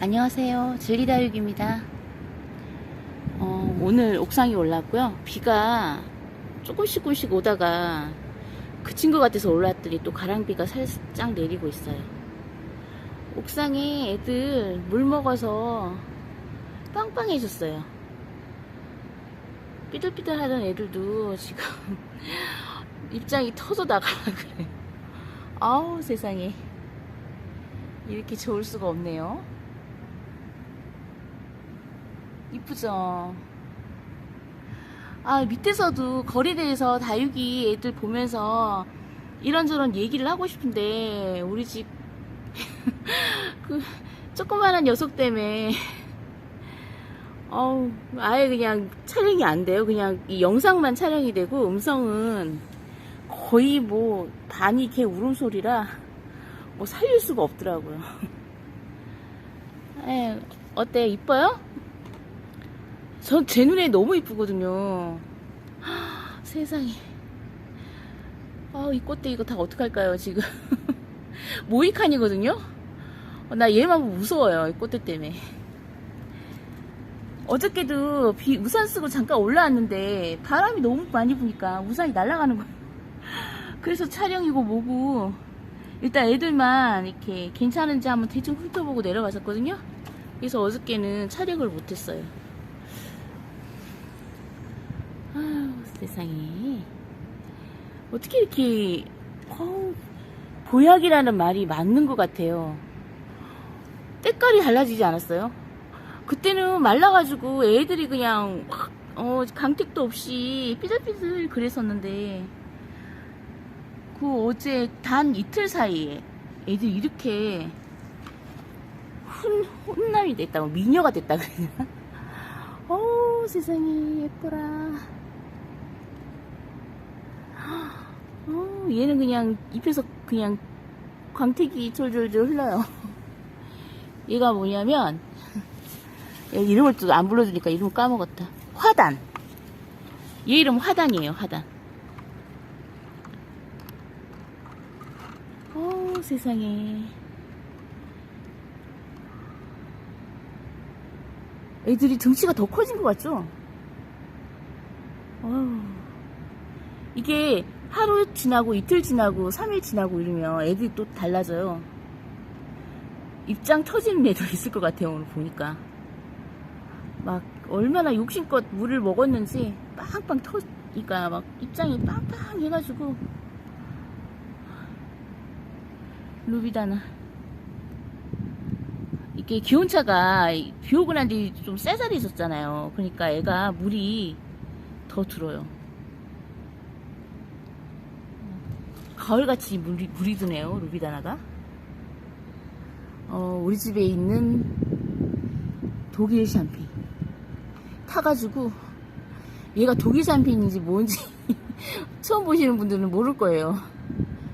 안녕하세요. 진리다육입니다. 어, 오늘 옥상에 올랐고요. 비가 조금씩 조금씩 오다가 그친 것 같아서 올랐더니 또 가랑비가 살짝 내리고 있어요. 옥상에 애들 물 먹어서 빵빵해졌어요. 삐들삐들 하던 애들도 지금 입장이 터져 나가라 그래요. 아우 세상에. 이렇게 좋을 수가 없네요. 이쁘죠? 아, 밑에서도 거리대에서 다육이 애들 보면서 이런저런 얘기를 하고 싶은데, 우리 집, 그, 조그만한 녀석 때문에, 어우, 아예 그냥 촬영이 안 돼요. 그냥 이 영상만 촬영이 되고, 음성은 거의 뭐, 반이 개 울음소리라, 뭐 살릴 수가 없더라고요. 에, 어때? 이뻐요? 전 제 눈에 너무 이쁘거든요. 하, 세상에. 아, 이 꽃대 이거 다 어떡할까요, 지금. 모이칸이거든요? 어, 나 얘만 무서워요, 이 꽃대 때문에. 어저께도 비, 우산 쓰고 잠깐 올라왔는데 바람이 너무 많이 부니까 우산이 날아가는 거예요. 그래서 촬영이고 뭐고 일단 애들만 이렇게 괜찮은지 한번 대충 훑어보고 내려갔었거든요. 그래서 어저께는 촬영을 못했어요. 아유, 세상에. 어떻게 이렇게, 어우, 보약이라는 말이 맞는 것 같아요. 때깔이 달라지지 않았어요? 그때는 말라가지고 애들이 그냥, 확, 어, 강택도 없이 삐들삐들 그랬었는데, 그 어제 단 이틀 사이에 애들이 이렇게 훈, 혼남이 됐다, 고 미녀가 됐다 그러 세상에 예뻐라. 어 얘는 그냥 입에서 그냥 광택이 졸졸졸 흘러요. 얘가 뭐냐면 얘 이름을 또 안 불러주니까 이름 까먹었다. 화단. 얘 이름 화단이에요. 화단. 어 세상에. 애들이 등치가 더 커진 것 같죠? 어휴. 이게 하루 지나고 이틀 지나고 3일 지나고 이러면 애들이 또 달라져요. 입장 터지는 애도 있을 것 같아요, 오늘 보니까. 막 얼마나 욕심껏 물을 먹었는지 빵빵 터니까 막 입장이 빵빵 해가지고 루비다나. 이게 기온차가 비 오고 난 뒤좀 쎄살이 있었잖아요. 그러니까 애가 물이 더 들어요. 가을같이 물이, 물이 드네요, 루비다나가. 어, 우리 집에 있는 독일 샴페인. 타가지고, 얘가 독일 샴페인인지 뭔지 처음 보시는 분들은 모를 거예요.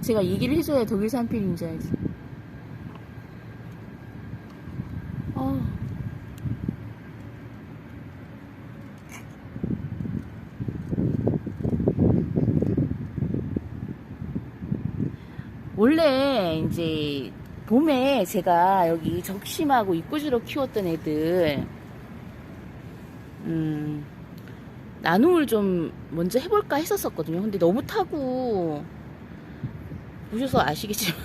제가 얘기를 해줘야 독일 샴페인인 줄 알지. 어. 원래 이제 봄에 제가 여기 적심하고 입구지로 키웠던 애들 음 나눔을 좀 먼저 해볼까 했었었거든요. 근데 너무 타고 보셔서 아시겠지만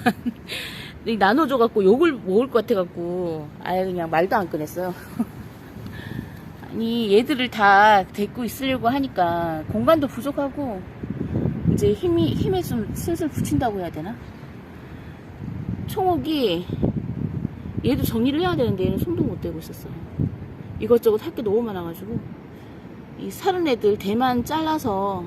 이 나눠줘갖고 욕을 먹을 것 같아갖고 아예 그냥 말도 안 꺼냈어요. 아니 얘들을 다 데리고 있으려고 하니까 공간도 부족하고 이제 힘이 힘에 좀 슬슬 붙인다고 해야 되나? 총옥이 얘도 정리를 해야 되는데 얘는 손도 못 대고 있었어요. 이것저것 할 게 너무 많아가지고 이 사른 애들 대만 잘라서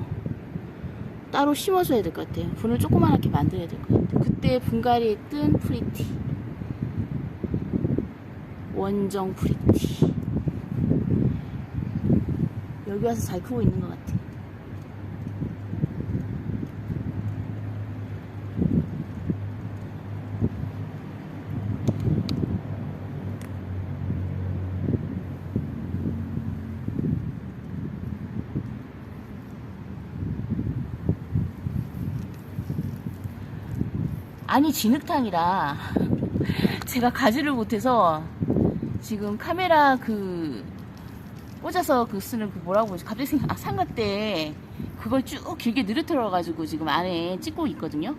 따로 심어줘야 될 것 같아요. 분을 조그만하게 만들어야 될 것 같아요. 그때 분갈이에 뜬 프리티. 원정 프리티. 여기 와서 잘 크고 있는 것 같아. 아니 진흙탕이라 제가 가지를 못해서 지금 카메라 그 꽂아서 그 쓰는 그 뭐라고 그러지? 갑자기 생각, 아, 상가 때 그걸 쭉 길게 늘어뜨려 가지고 지금 안에 찍고 있거든요.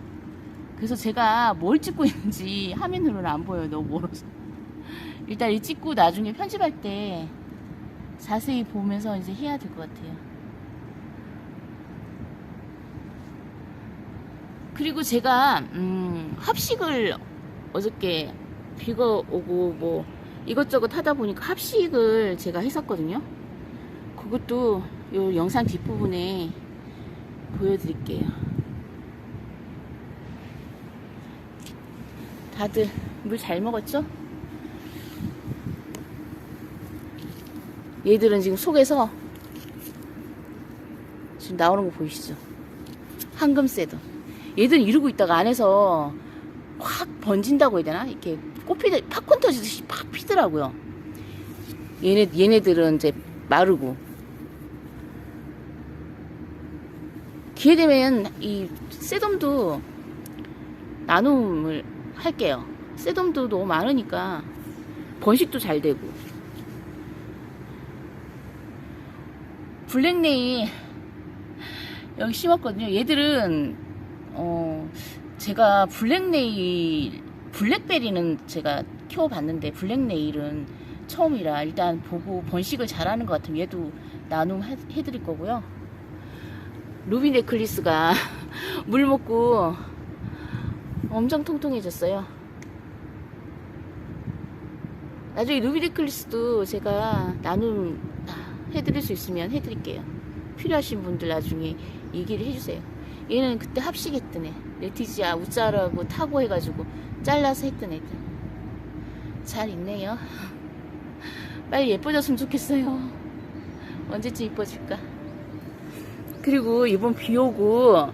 그래서 제가 뭘 찍고 있는지 화면으로는 안 보여요. 너무 멀어서. 일단 이 찍고 나중에 편집할 때 자세히 보면서 이제 해야 될 것 같아요. 그리고 제가 음, 합식을 어저께 비가 오고 뭐 이것저것 하다 보니까 합식을 제가 했었거든요. 그것도 요 영상 뒷부분에 보여드릴게요. 다들 물 잘 먹었죠? 얘들은 지금 속에서 지금 나오는 거 보이시죠? 황금새도. 얘들은 이러고 있다가 안에서 확 번진다고 해야 되나? 이렇게 꽃피들, 팝콘 터지듯이 팍 피더라고요. 얘네, 얘네들은 이제 마르고. 기회 되면 이 새돔도 나눔을 할게요. 새돔도 너무 많으니까 번식도 잘 되고. 블랙네이 여기 심었거든요. 얘들은 어 제가 블랙네일 블랙베리는 제가 키워봤는데 블랙네일은 처음이라 일단 보고 번식을 잘하는 것 같으면 얘도 나눔 해- 해드릴 거고요. 루비 네클리스가 물 먹고 엄청 통통해졌어요. 나중에 루비 네클리스도 제가 나눔 해드릴 수 있으면 해드릴게요. 필요하신 분들 나중에 얘기를 해주세요. 얘는 그때 합식했던 애. 레티지아 우짜라고 타고 해가지고 잘라서 했던 애들. 잘 있네요. 빨리 예뻐졌으면 좋겠어요. 언제쯤 이뻐질까? 그리고 이번 비 오고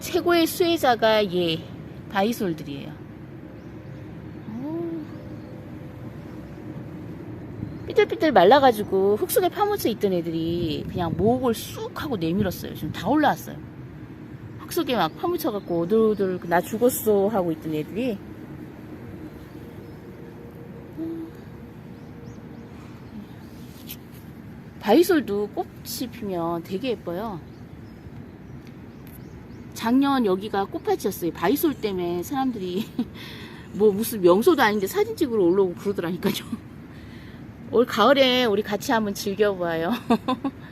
최고의 수혜자가 얘 바이솔들이에요. 삐뚤삐뚤 말라가지고 흙 속에 파묻혀 있던 애들이 그냥 목을 쑥 하고 내밀었어요. 지금 다 올라왔어요. 흙 속에 막 파묻혀갖고 오들오들 나 죽었어 하고 있던 애들이 바이솔도 꽃이 피면 되게 예뻐요. 작년 여기가 꽃밭이었어요. 바이솔 때문에 사람들이 뭐 무슨 명소도 아닌데 사진 찍으러 올라오고 그러더라니까요. 올 가을에 우리 같이 한번 즐겨봐요.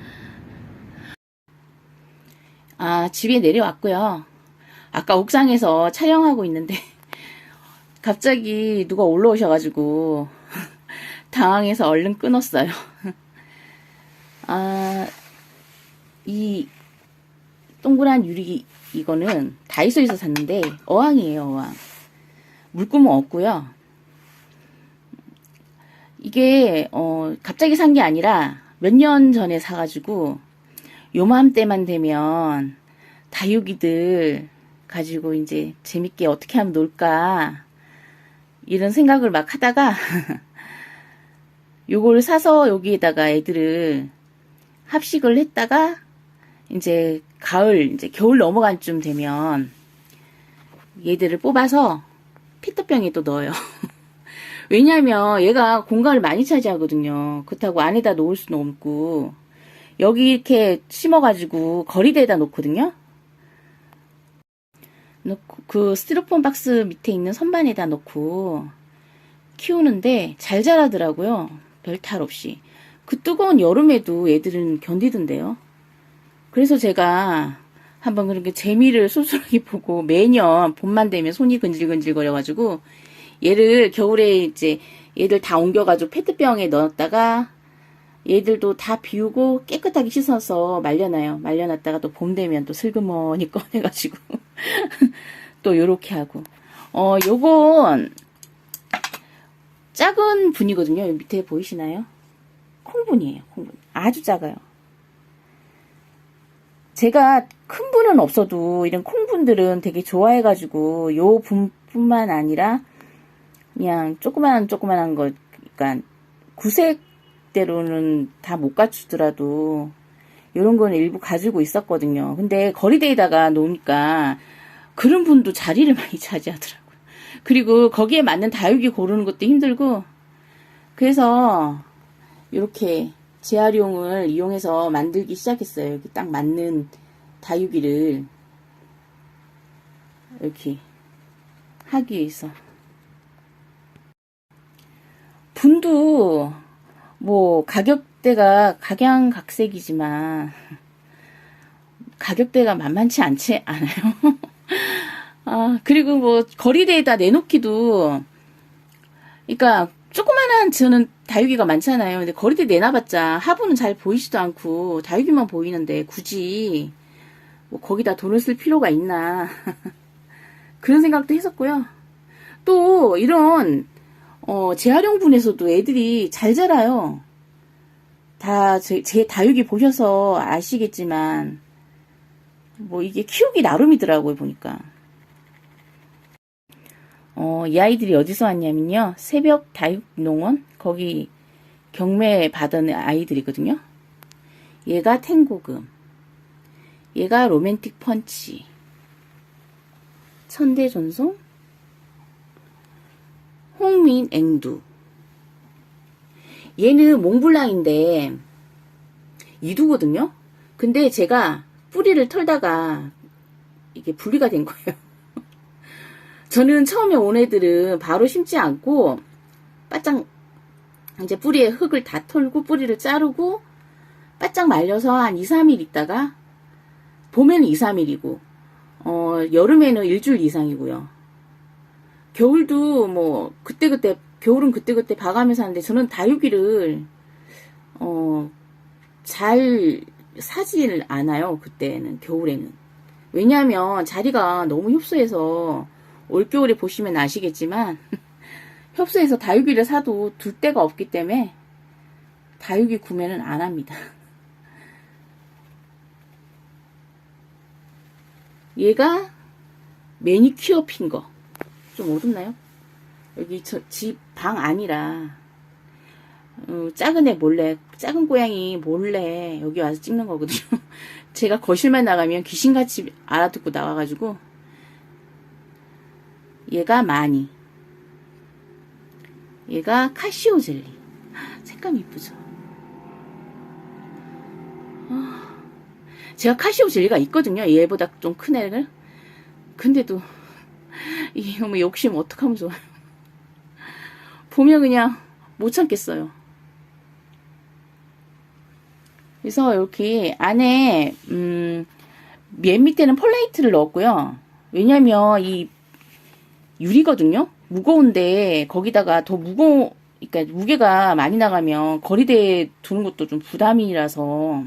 아, 집에 내려왔고요. 아까 옥상에서 촬영하고 있는데 갑자기 누가 올라오셔가지고 당황해서 얼른 끊었어요. 아, 이 동그란 유리 이거는 다이소에서 샀는데 어항이에요, 어항. 물구멍 없고요. 이게 어 갑자기 산 게 아니라 몇 년 전에 사가지고 요맘때만 되면 다육이들 가지고 이제 재밌게 어떻게 하면 놀까 이런 생각을 막 하다가 요걸 사서 여기에다가 애들을 합식을 했다가 이제 가을 이제 겨울 넘어간 쯤 되면 얘들을 뽑아서 피터병에 또 넣어요. 왜냐하면 얘가 공간을 많이 차지하거든요. 그렇다고 안에다 놓을 수는 없고 여기 이렇게 심어가지고 거리대에다 놓거든요. 놓고 그 스티로폼 박스 밑에 있는 선반에다 놓고 키우는데 잘 자라더라고요. 별 탈 없이. 그 뜨거운 여름에도 애들은 견디던데요. 그래서 제가 한번 그렇게 재미를 쏠쏠하게 보고 매년 봄만 되면 손이 근질근질 거려가지고 얘를 겨울에 이제 얘들 다 옮겨가지고 페트병에 넣었다가 얘들도 다 비우고 깨끗하게 씻어서 말려놔요. 말려놨다가 또 봄 되면 또 슬그머니 꺼내가지고 또 요렇게 하고 어 요건 작은 분이거든요. 밑에 보이시나요? 콩분이에요. 콩분 아주 작아요. 제가 큰 분은 없어도 이런 콩분들은 되게 좋아해가지고 요 분뿐만 아니라 그냥 조그만한 조그만한 거 그러니까 구색 대로는 다 못 갖추더라도 이런 거는 일부 가지고 있었거든요. 근데 거리대에다가 놓으니까 그런 분도 자리를 많이 차지하더라고요. 그리고 거기에 맞는 다육이 고르는 것도 힘들고 그래서 이렇게 재활용을 이용해서 만들기 시작했어요. 여기 딱 맞는 다육이를 이렇게 하기 위해서. 분도 뭐 가격대가 각양각색이지만 가격대가 만만치 않지 않아요. 아, 그리고 뭐 거리대에다 내놓기도 그러니까 조그만한 저는 다육이가 많잖아요. 근데 거리대 내놔봤자 하부는 잘 보이지도 않고 다육이만 보이는데 굳이 뭐 거기다 돈을 쓸 필요가 있나 그런 생각도 했었고요. 또 이런 어, 재활용분에서도 애들이 잘 자라요. 다제 다육이 보셔서 아시겠지만 뭐 이게 키우기 나름이더라고요 보니까. 어, 이 아이들이 어디서 왔냐면요. 새벽 다육농원 거기 경매 받은 아이들이거든요. 얘가 탱고금. 얘가 로맨틱 펀치. 천대 전송. 홍민 앵두. 얘는 몽블랑인데 이두거든요. 근데 제가 뿌리를 털다가 이게 분리가 된 거예요. 저는 처음에 온 애들은 바로 심지 않고 바짝 이제 뿌리에 흙을 다 털고 뿌리를 자르고 바짝 말려서 한 2, 3일 있다가 봄에는 2, 3일이고 어, 여름에는 일주일 이상이고요. 겨울도 뭐 그때그때 겨울은 그때그때 봐가면서 하는데 저는 다육이를 어, 잘 사질 않아요. 그때는 겨울에는. 왜냐하면 자리가 너무 협소해서 올겨울에 보시면 아시겠지만 협소해서 다육이를 사도 둘 데가 없기 때문에 다육이 구매는 안 합니다. 얘가 매니큐어 핀거. 좀 어둡나요? 여기 집방 안이라 어, 작은 애 몰래 작은 고양이 몰래 여기 와서 찍는 거거든요. 제가 거실만 나가면 귀신같이 알아듣고 나와가지고 얘가 마니 얘가 카시오 젤리 색감 이쁘죠? 아, 제가 카시오 젤리가 있거든요. 얘보다 좀 큰 애를 근데도 이 너무 욕심 어떡하면 좋아요. 보면 그냥 못 참겠어요. 그래서 이렇게 안에 음, 맨 밑에는 폴레이트를 넣었고요. 왜냐면 이 유리거든요. 무거운데 거기다가 더 무거 그러니까 무게가 많이 나가면 거리대에 두는 것도 좀 부담이라서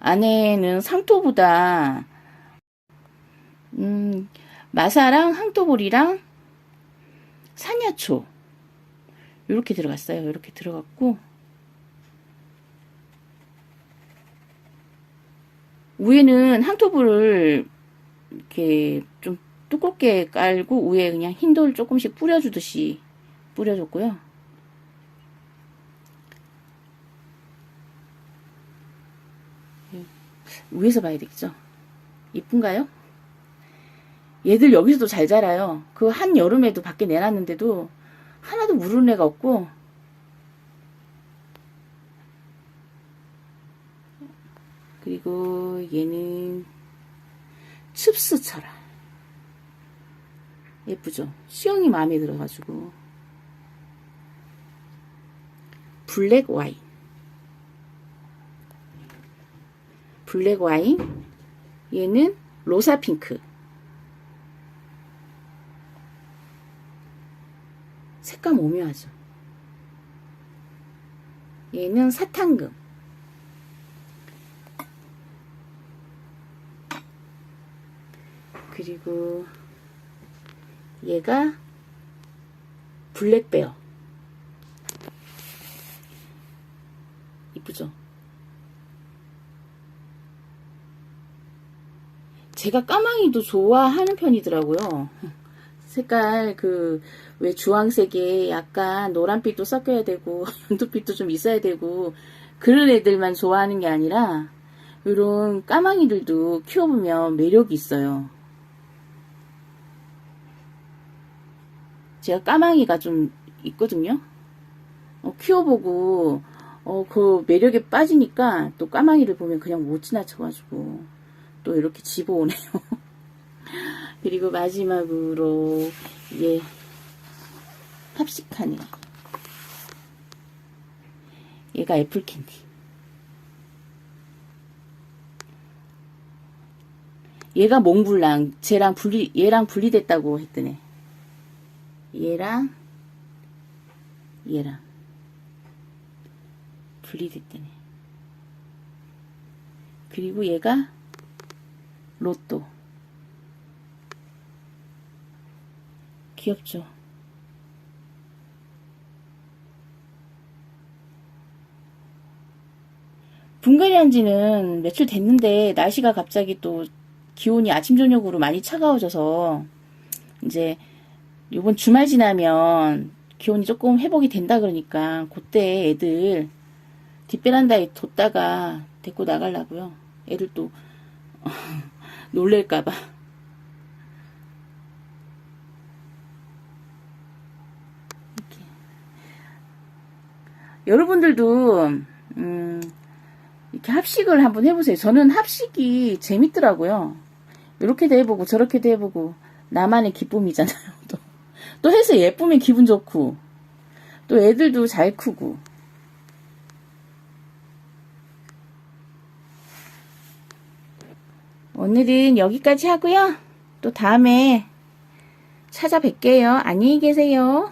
안에는 상토보다 음, 마사랑 항토볼이랑 산야초 이렇게 들어갔어요. 이렇게 들어갔고 위에는 항토볼을 이렇게 좀 두껍게 깔고 위에 그냥 흰 돌 조금씩 뿌려주듯이 뿌려줬고요. 위에서 봐야 되겠죠? 이쁜가요? 얘들 여기서도 잘 자라요. 그 한 여름에도 밖에 내놨는데도 하나도 물은 애가 없고. 그리고 얘는 철아 예쁘죠? 수영이 마음에 들어가지고. 블랙 와인. 블랙 와인. 얘는 로사 핑크 색감 오묘하죠. 얘는 사탕금. 그리고 얘가 블랙베어. 이쁘죠? 제가 까망이도 좋아하는 편이더라고요. 색깔 그 왜 주황색에 약간 노란빛도 섞여야 되고 연두빛도 좀 있어야 되고 그런 애들만 좋아하는 게 아니라 이런 까망이들도 키워보면 매력이 있어요. 제가 까망이가 좀 있거든요. 어, 키워보고 어, 그 매력에 빠지니까 또 까마귀를 보면 그냥 못 지나쳐가지고 또 이렇게 집어오네요. 그리고 마지막으로 얘 합식하네. 얘가 애플캔디. 얘가 몽블랑 쟤랑 분리 얘랑 분리됐다고 했더니 얘랑 얘랑. 분리됐더니 그리고 얘가 로또 귀엽죠 분갈이 한 지는 며칠 됐는데 날씨가 갑자기 또 기온이 아침 저녁으로 많이 차가워져서 이제 요번 주말 지나면 기온이 조금 회복이 된다 그러니까 그때 애들 뒷베란다에 뒀다가 데리고 나가려고요. 애들 또 놀랄까봐. 이렇게. 여러분들도 음, 이렇게 합식을 한번 해보세요. 저는 합식이 재밌더라고요. 이렇게도 해보고 저렇게도 해보고 나만의 기쁨이잖아요. 또, 또 해서 예쁘면 기분 좋고 또 애들도 잘 크고 오늘은 여기까지 하고요. 또 다음에 찾아뵐게요. 안녕히 계세요.